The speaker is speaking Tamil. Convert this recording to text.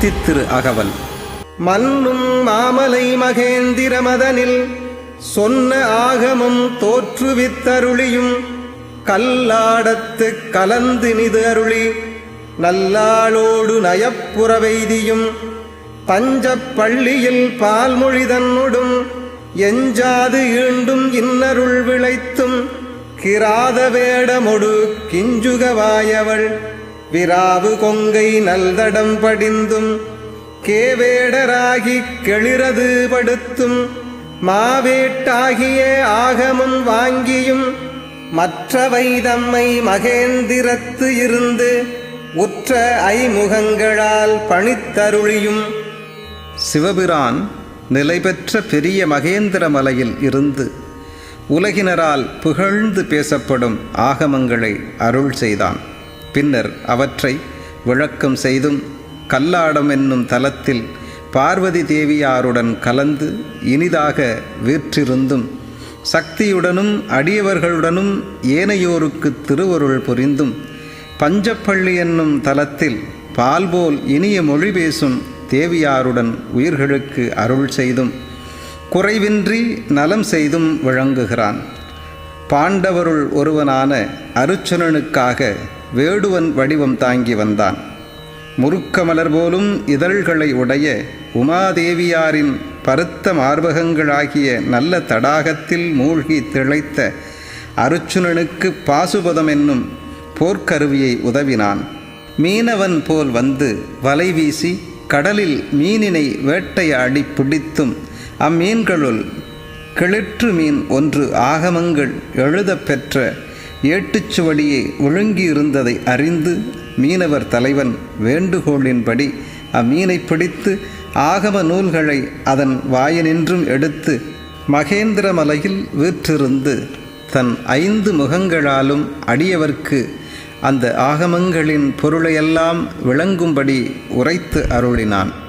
திரு அகவல். மன்னும் மாமலை மகேந்திர மதனில் சொன்ன ஆகமும் தோற்றுவித்தருளியும் கல்லாடத்து கலந்து நிது அருளி நல்லாளோடு நயப்புறவெய்தியும் பஞ்சப்பள்ளியில் பால்மொழி தன்னுடும் எஞ்சாது ஈண்டும் இன்னருள் விளைத்தும் கிராத வேடமொடு கிஞ்சுகவாயவள் விராவு கொங்கை நல்தடம் படிந்தும் கேவேடராகி கெளிரது படுத்தும் மாவேட்டாகிய ஆகமம் வாங்கியும் மற்றவை தம்மை மகேந்திரத்து இருந்து உற்ற ஐமுகங்களால் பணித்தருளியும். சிவபிரான் நிலை பெற்ற பெரிய மகேந்திர மலையில் இருந்து உலகினரால் புகழ்ந்து பேசப்படும் ஆகமங்களை அருள் செய்தான். பின்னர் அவற்றை விளக்கம் செய்தும் கல்லாடம் என்னும் தலத்தில் பார்வதி தேவியாருடன் கலந்து இனிதாக வீற்றிருந்தும் சக்தியுடனும் அடியவர்களுடனும் ஏனையோருக்கு திருவருள் புரிந்தும் பஞ்சப்பள்ளி என்னும் தலத்தில் பால்போல் இனிய மொழி பேசும் தேவியாருடன் உயிர்களுக்கு அருள் செய்தும் குறைவின்றி நலம் செய்தும் விளங்குகிறான். பாண்டவருள் ஒருவனான அருச்சுனனுக்காக வேடுவன் வடிவம் தாங்கி வந்தான். முறுக்கமலர் போலும் இதழ்களை உடைய உமாதேவியாரின் பருத்த மார்பகங்களாகிய நல்ல தடாகத்தில் மூழ்கி திளைத்த அருச்சுனனுக்கு பாசுபதம் என்னும் போர்க்கருவியை உதவினான். மீனவன் போல் வந்து வலை வீசி கடலில் மீனினை வேட்டையாடி பிடித்தும் அம்மீன்களுள் கிளிற்று மீன் ஒன்று ஆகமங்கள் எழுதப்பெற்ற ஏட்டுச்சுவடியே ஒழுங்கியிருந்ததை அறிந்து மீனவர் தலைவன் வேண்டுகோளின்படி அம்மீனை பிடித்து ஆகம நூல்களை அதன் வாயினின்றும் எடுத்து மகேந்திரமலையில் வீற்றிருந்து தன் ஐந்து முகங்களாலும் அடியவர்க்கு அந்த ஆகமங்களின் பொருளையெல்லாம் விளங்கும்படி உரைத்து அருளினான்.